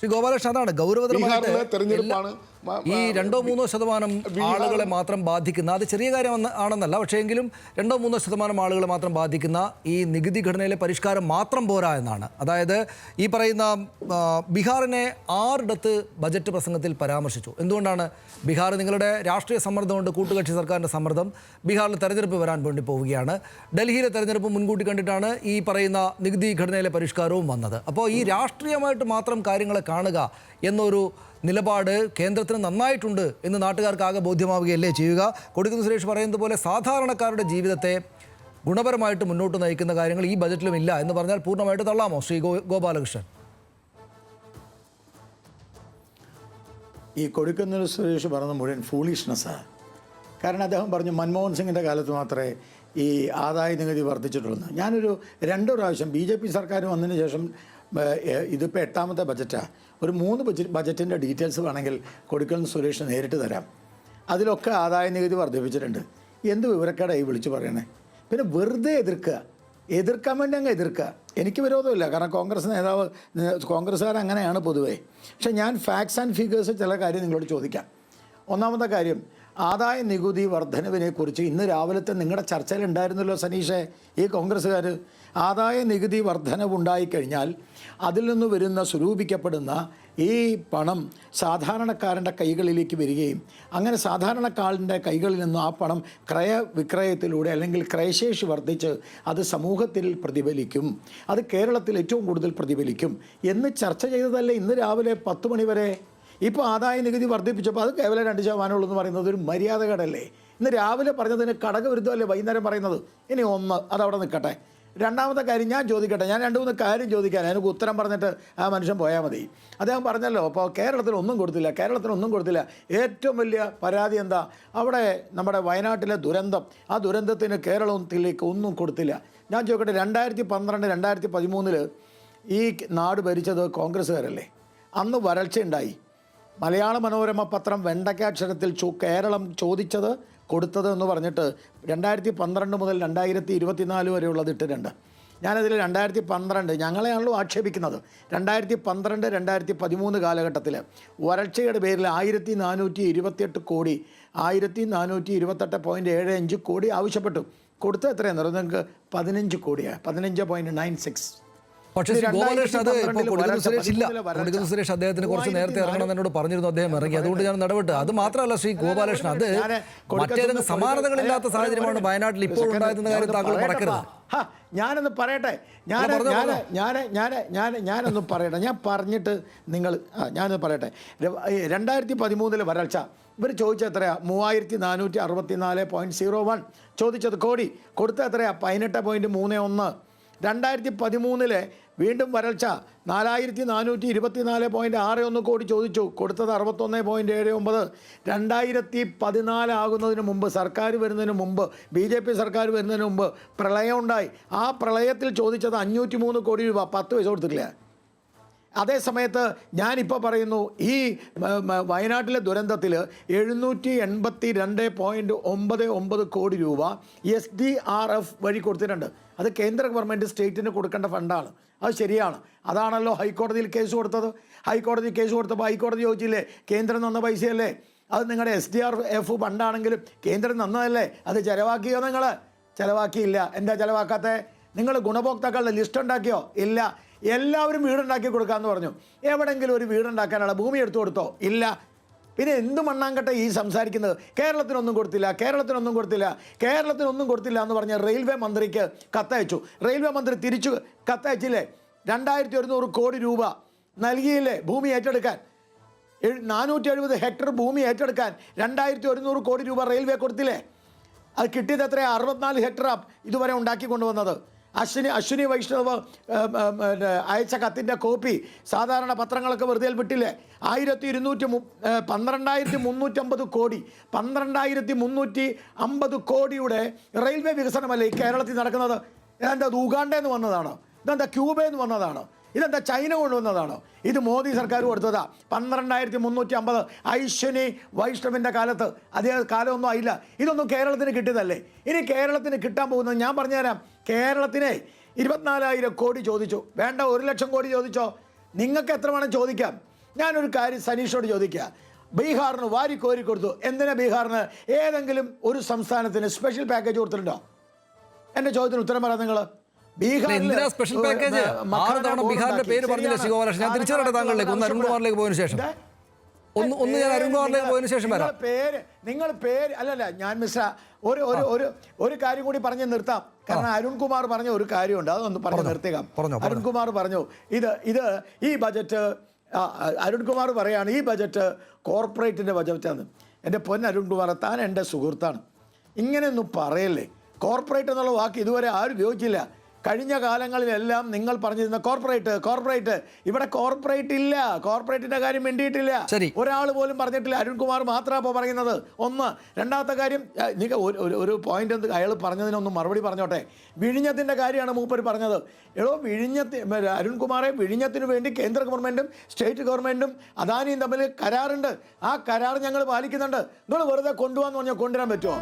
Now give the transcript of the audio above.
ശ്രീ ഗോപാലകൃഷ്ണൻ അതാണ് ഗൗരവതരമായിട്ട് തെരഞ്ഞെടുപ്പാണ് ഈ രണ്ടോ മൂന്നോ ശതമാനം ആളുകളെ മാത്രം ബാധിക്കുന്ന അത് ചെറിയ കാര്യം ആണെന്നല്ല പക്ഷേ എങ്കിലും രണ്ടോ മൂന്നോ ശതമാനം ആളുകളെ മാത്രം ബാധിക്കുന്ന ഈ നികുതി ഘടനയിലെ പരിഷ്കാരം മാത്രം പോരാ എന്നാണ്. അതായത് ഈ പറയുന്ന ബീഹാറിനെ ആറിടത്ത് ബജറ്റ് പ്രസംഗത്തിൽ പരാമർശിച്ചു. എന്തുകൊണ്ടാണ്? ബീഹാർ നിങ്ങളുടെ രാഷ്ട്രീയ സമ്മർദ്ദമുണ്ട് കൂട്ടുകക്ഷി സർക്കാരിന്റെ സമ്മർദ്ദം ബീഹാറിൽ തെരഞ്ഞെടുപ്പ് വരാൻ വേണ്ടി പോവുകയാണ്. ഡൽഹിയിലെ തെരഞ്ഞെടുപ്പ് മുൻകൂട്ടി കണ്ടിട്ടാണ് ഈ പറയുന്ന നികുതി ഘടനയിലെ പരിഷ്കാരവും വന്നത്. അപ്പോൾ ഈ രാഷ്ട്രീയമായിട്ട് മാത്രം കാര്യങ്ങളെ കാണുക എന്നൊരു നിലപാട് കേന്ദ്രത്തിന് നന്നായിട്ടുണ്ട് എന്ന് നാട്ടുകാർക്കാകെ ബോധ്യമാവുകയല്ലേ ചെയ്യുക? കൊടുക്കുന്ന സുരേഷ് പറയുന്നത് പോലെ സാധാരണക്കാരുടെ ജീവിതത്തെ ഗുണപരമായിട്ട് മുന്നോട്ട് നയിക്കുന്ന കാര്യങ്ങൾ ഈ ബജറ്റിലും ഇല്ല എന്ന് പറഞ്ഞാൽ പൂർണമായിട്ട് തള്ളാമോ ശ്രീ ഗോ ഗോപാലകൃഷ്ണൻ? ഈ കൊടുക്കുന്ന സുരേഷ് പറഞ്ഞ മുഴുവൻ ഫൂളിഷ്നെസ്സാണ് കാരണം അദ്ദേഹം പറഞ്ഞു മൻമോഹൻ സിംഗിന്റെ കാലത്ത് മാത്രമേ ഈ ആദായ നികുതി വർദ്ധിച്ചിട്ടുള്ളത്. ഞാനൊരു രണ്ടു പ്രാവശ്യം ബി ജെ പി സർക്കാർ വന്നതിന് ശേഷം ഇതിപ്പോൾ എട്ടാമത്തെ ബജറ്റാണ് ഒരു മൂന്ന് ബജറ്റ് ബജറ്റിന്റെ ഡീറ്റെയിൽസ് വേണമെങ്കിൽ കൊടുക്കൽ സുരേഷ് നേരിട്ട് തരാം. അതിലൊക്കെ ആദായ നികുതി വർദ്ധിപ്പിച്ചിട്ടുണ്ട്. എന്ത് വിവരക്കേടായി വിളിച്ചു പറയണേ? പിന്നെ വെറുതെ എതിർക്കുക. എതിർക്കാൻ വേണ്ടി അങ്ങ് എതിർക്കുക. എനിക്ക് വിരോധമില്ല. കാരണം കോൺഗ്രസ് നേതാവ് കോൺഗ്രസ്സുകാർ അങ്ങനെയാണ് പൊതുവേ. പക്ഷേ ഞാൻ ഫാക്ട്സ് ആൻഡ് ഫിഗേഴ്സ് ചില കാര്യം നിങ്ങളോട് ചോദിക്കാം. ഒന്നാമത്തെ കാര്യം ആദായ നികുതി വർധനവിനെ കുറിച്ച് ഇന്ന് രാവിലത്തെ നിങ്ങളുടെ ചർച്ചയിൽ ഉണ്ടായിരുന്നല്ലോ സനീഷെ ഈ കോൺഗ്രസ്സുകാർ ആദായ നികുതി വർധനവുണ്ടായിക്കഴിഞ്ഞാൽ അതിൽ നിന്ന് വരുന്ന സ്വരൂപിക്കപ്പെടുന്ന ഈ പണം സാധാരണക്കാരന്റെ കൈകളിലേക്ക് വരികയും അങ്ങനെ സാധാരണക്കാരന്റെ കൈകളിൽ നിന്ന് ആ പണം ക്രയ വിക്രയത്തിലൂടെ അല്ലെങ്കിൽ ക്രയശേഷി വർദ്ധിച്ച് അത് സമൂഹത്തിൽ പ്രതിഫലിക്കും അത് കേരളത്തിൽ ഏറ്റവും കൂടുതൽ പ്രതിഫലിക്കും എന്ന് ചർച്ച ചെയ്തതല്ലേ ഇന്ന് രാവിലെ പത്ത് മണി വരെ? ഇപ്പോൾ ആദായ നികുതി വർദ്ധിപ്പിച്ചപ്പോൾ അത് കേവലം രണ്ട് ശതമാനമുള്ളൂ എന്ന് പറയുന്നത് ഒരു മര്യാദകേടല്ലേ ഇന്ന് രാവിലെ പറഞ്ഞതിന് ഘടകവിരുദ്ധമല്ലേ വൈകുന്നേരം പറയുന്നത്? ഇനി ഒന്ന് അതവിടെ നിൽക്കട്ടെ. രണ്ടാമത്തെ കാര്യം ഞാൻ ചോദിക്കട്ടെ. ഞാൻ രണ്ട് മൂന്ന് കാര്യം ചോദിക്കാൻ എനിക്ക് ഉത്തരം പറഞ്ഞിട്ട് ആ മനുഷ്യൻ പോയാൽ മതി. അദ്ദേഹം പറഞ്ഞല്ലോ അപ്പോൾ കേരളത്തിൽ ഒന്നും കൊടുത്തില്ല കേരളത്തിന് ഒന്നും കൊടുത്തില്ല. ഏറ്റവും വലിയ പരാതി എന്താ? അവിടെ നമ്മുടെ വയനാട്ടിലെ ദുരന്തം. ആ ദുരന്തത്തിന് കേരളത്തിലേക്ക് ഒന്നും കൊടുത്തില്ല. ഞാൻ ചോദിക്കട്ടെ രണ്ടായിരത്തി പന്ത്രണ്ട് രണ്ടായിരത്തി പതിമൂന്നിൽ ഈ നാട് ഭരിച്ചത് കോൺഗ്രസ്സുകാരല്ലേ? അന്ന് വരൾച്ചയുണ്ടായി. മലയാള മനോരമ പത്രം വെണ്ടക്കാക്ഷരത്തിൽ ചോ കേരളം ചോദിച്ചത് കൊടുത്തത് എന്ന് പറഞ്ഞിട്ട് രണ്ടായിരത്തി പന്ത്രണ്ട് മുതൽ രണ്ടായിരത്തി ഇരുപത്തിനാല് വരെയുള്ളത് ഇട്ടിട്ടുണ്ട്. ഞാനതിൽ രണ്ടായിരത്തി പന്ത്രണ്ട് ഞങ്ങളെയാണല്ലോ ആക്ഷേപിക്കുന്നത്. രണ്ടായിരത്തി പന്ത്രണ്ട് രണ്ടായിരത്തി പതിമൂന്ന് കാലഘട്ടത്തിൽ വരൾച്ചയുടെ പേരിൽ ആയിരത്തി നാനൂറ്റി ഇരുപത്തിയെട്ട് കോടി ആയിരത്തി നാനൂറ്റി ഇരുപത്തെട്ട് പോയിന്റ് ഏഴ് അഞ്ച് കോടി ആവശ്യപ്പെട്ടു. കൊടുത്ത എത്രയാണെന്ന് പറയുന്നത് നിങ്ങൾക്ക് പതിനഞ്ച് കോടിയാണ് പതിനഞ്ച് പോയിന്റ് നയൻ സിക്സ് പക്ഷേ ഗോപാലകൃഷ്ണൻ അത് ഇപ്പോൾ കൊടുക്കുന്ന സുരേഷ് ഇല്ല. കൊടുക്കുന്ന സുരേഷ് അദ്ദേഹത്തിന് കുറച്ച് നേരത്തെ ഇറങ്ങണം എന്നോട് പറഞ്ഞിരുന്നു. അദ്ദേഹം ഇറങ്ങി. അതുകൊണ്ട് ഞാൻ ഇടപെട്ട് അത് മാത്രമല്ല ശ്രീ ഗോപാലകൃഷ്ണൻ അത് മറ്റേതെങ്കിലും സമാനതകളില്ലാത്ത സാഹചര്യമാണ് വയനാട്ടിൽ ഇപ്പോൾ ഉണ്ടായിരുന്ന കാര്യം താങ്കൾ മറക്കരുത്. ഞാനൊന്ന് പറയട്ടെ. ഞാൻ ഞാൻ ഞാൻ ഞാൻ ഞാൻ ഞാനൊന്ന് പറയട്ടെ. ഞാൻ പറഞ്ഞിട്ട് നിങ്ങൾ ഞാനൊന്ന് പറയട്ടെ. രണ്ടായിരത്തി പതിമൂന്നിലെ വരൾച്ച. ഇവർ ചോദിച്ചത് എത്രയാ? മൂവായിരത്തി നാനൂറ്റി അറുപത്തി നാല് പോയിന്റ് സീറോ വൺ ചോദിച്ചത് കോടി. കൊടുത്ത എത്രയാ? പതിനെട്ട് പോയിന്റ് മൂന്ന് ഒന്ന്. രണ്ടായിരത്തി പതിമൂന്നിലെ വീണ്ടും വരൾച്ച നാലായിരത്തി നാനൂറ്റി ഇരുപത്തിനാല് പോയിന്റ് ആറ് ഒന്ന് കോടി ചോദിച്ചു. കൊടുത്തത് അറുപത്തൊന്ന് പോയിന്റ് ഏഴ് ഒമ്പത്. രണ്ടായിരത്തി പതിനാലാകുന്നതിന് മുമ്പ് സർക്കാർ വരുന്നതിന് മുമ്പ് ബി ജെ പി സർക്കാർ വരുന്നതിന് മുമ്പ് പ്രളയം ഉണ്ടായി. ആ പ്രളയത്തിൽ ചോദിച്ചത് അഞ്ഞൂറ്റി മൂന്ന് കോടി രൂപ. പത്ത് പൈസ കൊടുത്തിട്ടില്ല? അതേ സമയത്ത് ഞാനിപ്പോൾ പറയുന്നു ഈ വയനാട്ടിലെ ദുരന്തത്തിൽ എഴുന്നൂറ്റി എൺപത്തി രണ്ട് പോയിന്റ് ഒമ്പത് ഒമ്പത് കോടി രൂപ എസ് ഡി ആർ എഫ് വഴി കൊടുത്തിട്ടുണ്ട്. അത് കേന്ദ്ര ഗവൺമെന്റ് സ്റ്റേറ്റിന് കൊടുക്കേണ്ട ഫണ്ടാണ്. അത് ശരിയാണ്. അതാണല്ലോ ഹൈക്കോടതിയിൽ കേസ് കൊടുത്തത്. ഹൈക്കോടതി കേസ് കൊടുത്തപ്പോൾ ഹൈക്കോടതി ചോദിച്ചില്ലേ കേന്ദ്രം തന്ന പൈസയല്ലേ? അത് നിങ്ങളുടെ എസ് ഡി ആർ എഫ് ഫണ്ടാണെങ്കിലും കേന്ദ്രം തന്നതല്ലേ? അത് ചിലവാക്കിയോ നിങ്ങൾ ചിലവാക്കിയില്ല. എന്താ ചിലവാക്കാത്തത് നിങ്ങൾ ഗുണഭോക്താക്കളുടെ ലിസ്റ്റ് ഉണ്ടാക്കിയോ? ഇല്ല. എല്ലാവരും വീടുണ്ടാക്കി കൊടുക്കാമെന്ന് പറഞ്ഞു. എവിടെങ്കിലും ഒരു വീടുണ്ടാക്കാനുള്ള ഭൂമി എടുത്തു കൊടുത്തോ? ഇല്ല. പിന്നെ എന്ത് മണ്ണാങ്കട്ട ഈ സംസാരിക്കുന്നത്? കേരളത്തിനൊന്നും കൊടുത്തില്ല കേരളത്തിനൊന്നും കൊടുത്തില്ല കേരളത്തിനൊന്നും കൊടുത്തില്ല എന്ന് പറഞ്ഞ റെയിൽവേ മന്ത്രിക്ക് കത്തയച്ചു. റെയിൽവേ മന്ത്രി തിരിച്ചു കത്തയച്ചില്ലേ? രണ്ടായിരത്തി ഒരുന്നൂറ് കോടി രൂപ നൽകിയില്ലേ ഭൂമി ഏറ്റെടുക്കാൻ? നാനൂറ്റി എഴുപത് ഹെക്ടർ ഭൂമി ഏറ്റെടുക്കാൻ രണ്ടായിരത്തി ഒരുന്നൂറ് കോടി രൂപ റെയിൽവേ കൊടുത്തില്ലേ? അത് കിട്ടിയത് എത്രയാണ് അറുപത്തിനാല് ഹെക്ടറാണ് ഇതുവരെ ഉണ്ടാക്കി കൊണ്ടുവന്നത്. അശ്വിനി അശ്വിനി വൈഷ്ണവ് അയച്ച കത്തിന്റെ കോപ്പി സാധാരണ പത്രങ്ങളൊക്കെ വെറുതെ വിട്ടില്ലേ? ആയിരത്തി ഇരുന്നൂറ്റി മു പന്ത്രണ്ടായിരത്തി മുന്നൂറ്റമ്പത് കോടി പന്ത്രണ്ടായിരത്തി മുന്നൂറ്റി അമ്പത് കോടിയുടെ റെയിൽവേ വികസനമല്ലേ ഈ കേരളത്തിൽ നടക്കുന്നത്? ഇതെന്താ ഇത് ഉഗാണ്ടയിൽ വന്നതാണോ? ഇതെന്താ ക്യൂബയിൽ നിന്ന് വന്നതാണോ? ഇതെന്താ ചൈന കൊണ്ടുവന്നതാണോ? ഇത് മോദി സർക്കാർ കൊടുത്തതാ. പന്ത്രണ്ടായിരത്തി മുന്നൂറ്റി അമ്പത് ഐശ്വനി വൈഷ്ണവിന്റെ കാലത്ത്. അതേ കാലമൊന്നും ആയില്ല. ഇതൊന്നും കേരളത്തിന് കിട്ടിയതല്ലേ? ഇനി കേരളത്തിന് കിട്ടാൻ പോകുന്നത് ഞാൻ പറഞ്ഞുതരാം. കേരളത്തിനെ ഇരുപത്തിനാലായിരം കോടി ചോദിച്ചു. വേണ്ട ഒരു ലക്ഷം കോടി ചോദിച്ചോ? നിങ്ങൾക്ക് എത്ര വേണം ചോദിക്കാം? ഞാനൊരു കാര്യം സനീഷോട് ചോദിക്കുക ബീഹാറിന് വാരി കോരി കൊടുത്തു. എന്തിനാ ബീഹാറിന്? ഏതെങ്കിലും ഒരു സംസ്ഥാനത്തിന് സ്പെഷ്യൽ പാക്കേജ് കൊടുത്തിട്ടുണ്ടോ? എന്റെ ചോദ്യത്തിന് ഉത്തരം പറയാം നിങ്ങൾ സ്പെഷ്യൽ പാക്കേജ് ബീഹാറിന്റെ പേര് പറഞ്ഞില്ല ശ്രീ ഞാൻ തിരിച്ചു വരട്ടെ താങ്കളിലേക്ക് ഒന്ന് അരുൺകുമാറിലേക്ക് പോയതിനു ശേഷം. ഒന്ന് ഒന്ന് ഞാൻ അരുൺകുമാറിലേക്ക് പോയതിനു ശേഷം വരാം. പേര് നിങ്ങൾ പേര് അല്ലല്ല ഞാൻ മിസ്റ്റർ ഒരു ഒരു ഒരു ഒരു കാര്യം കൂടി പറഞ്ഞ് നിർത്താം. കാരണം അരുൺകുമാർ പറഞ്ഞ ഒരു കാര്യമുണ്ട് അതൊന്ന് പറഞ്ഞ് നിർത്തിക്കാം. അരുൺകുമാർ പറഞ്ഞു ഇത് ഇത് ഈ ബജറ്റ് അരുൺകുമാർ പറയാണ് ഈ ബജറ്റ് കോർപ്പറേറ്റിന്റെ ബജറ്റാണ്. എന്റെ പൊൻ അരുൺകുമാർ താൻ എന്റെ സുഹൃത്താണ്. ഇങ്ങനെയൊന്നും പറയല്ലേ? കോർപ്പറേറ്റ് എന്നുള്ള വാക്ക് ഇതുവരെ ആരും ഉപയോഗിച്ചില്ല. കഴിഞ്ഞ കാലങ്ങളിലെല്ലാം നിങ്ങൾ പറഞ്ഞിരുന്ന കോർപ്പറേറ്റ് കോർപ്പറേറ്റ് ഇവിടെ കോർപ്പറേറ്റ് ഇല്ല. കോർപ്പറേറ്റിന്റെ കാര്യം വേണ്ടിയിട്ടില്ല ശരി. ഒരാൾ പോലും പറഞ്ഞിട്ടില്ല. അരുൺകുമാർ മാത്രമാണ് ഇപ്പോൾ പറയുന്നത്. ഒന്ന് രണ്ടാമത്തെ കാര്യം ഒരു പോയിന്റ് എന്ത് അയാൾ പറഞ്ഞതിനൊന്നും മറുപടി പറഞ്ഞോട്ടെ. വിഴിഞ്ഞത്തിന്റെ കാര്യമാണ് മൂപ്പർ പറഞ്ഞത്. എടോ വിഴിഞ്ഞത്തി അരുൺകുമാറെ വിഴിഞ്ഞത്തിന് വേണ്ടി കേന്ദ്ര ഗവൺമെന്റും സ്റ്റേറ്റ് ഗവൺമെന്റും അദാനിയും തമ്മിൽ കരാറുണ്ട്. ആ കരാർ ഞങ്ങൾ പാലിക്കുന്നുണ്ട്. നിങ്ങൾ വെറുതെ കൊണ്ടുപോകാന്ന് പറഞ്ഞാൽ കൊണ്ടുവരാൻ പറ്റുമോ.